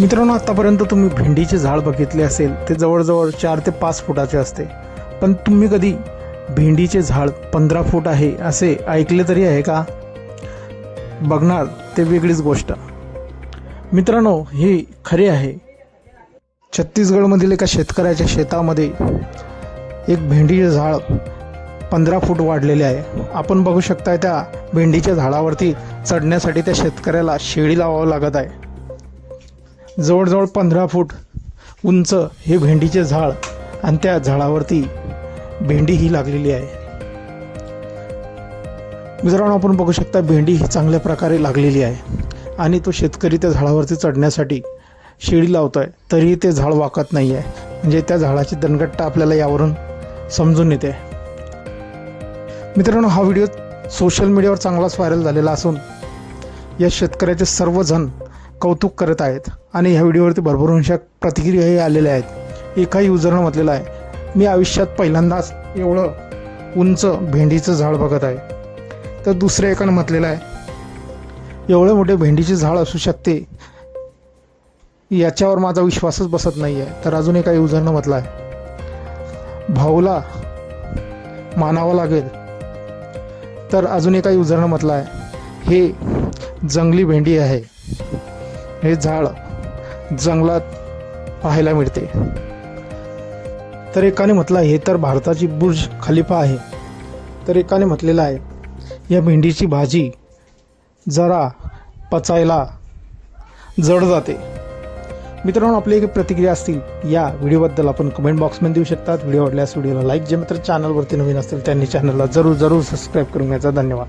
मित्रांनो आतापर्यंत तुम्ही भेंडीचे झाड बघितले असेल ते जवळजवळ चार ते पाच फुटाचे असते. पण तुम्ही कधी भेंडीचे झाड पंधरा फूट आहे असे ऐकले तरी आहे का? बघणार ते वेगळीच गोष्ट. मित्रांनो हे खरे आहे. छत्तीसगडमधील एका शेतकऱ्याच्या शेतामध्ये एक भेंडीचे झाड पंधरा फूट वाढलेले आहे. आपण बघू शकता त्या भेंडीच्या झाडावरती चढण्यासाठी त्या शेतकऱ्याला शेळी लावावं लागत आहे. जवळजवळ पंधरा फूट उंच हे भेंडीचे झाड आणि त्या झाडावरती भेंडी ही लागलेली आहे. मित्रांनो आपण बघू शकता भेंडी ही चांगल्या प्रकारे लागलेली आहे आणि तो शेतकरी त्या झाडावरती चढण्यासाठी शेळी आहे तरीही ते झाड वाकत नाही आहे म्हणजे त्या झाडाची दणकट्टा आपल्याला यावरून समजून येते. मित्रांनो हा व्हिडिओ सोशल मीडियावर चांगलाच व्हायरल झालेला असून या शेतकऱ्याचे सर्वजण कौतुक करत आहेत आणि ह्या व्हिडिओवरती भरभरूनशा प्रतिक्रियाही आलेल्या आहेत. एका युजरनं म्हटलेलं आहे. मी आयुष्यात पहिल्यांदाच एवढं उंच भेंडीचं झाड बघत आहे. तर दुसऱ्या एकानं म्हटलेलं आहे एवढे मोठे भेंडीचे झाड असू शकते याच्यावर माझा विश्वासच बसत नाही आहे तर अजून एका युजरनं म्हटलं आहे. भाऊला मानावं लागेल. तर अजून एका युजरनं म्हटलं आहे. हे जंगली भेंडी आहे. हे झाड जंगलात पाहायला मिळते. तर एकाने म्हटलं हे तर भारताची बुर्ज खलिफा आहे. तर एकाने म्हटलेलं आहे या भेंडीची भाजी जरा पचायला जड जाते. मित्रांनो आपली एक प्रतिक्रिया असतील या व्हिडिओबद्दल आपण कमेंट बॉक्समध्ये देऊ शकतात. व्हिडिओ आवडल्यास व्हिडिओला लाईक जे मित्र चॅनलवरती नवीन असतील त्यांनी चॅनलला जरूर जरूर सबस्क्राईब करून घ्यायचा. धन्यवाद.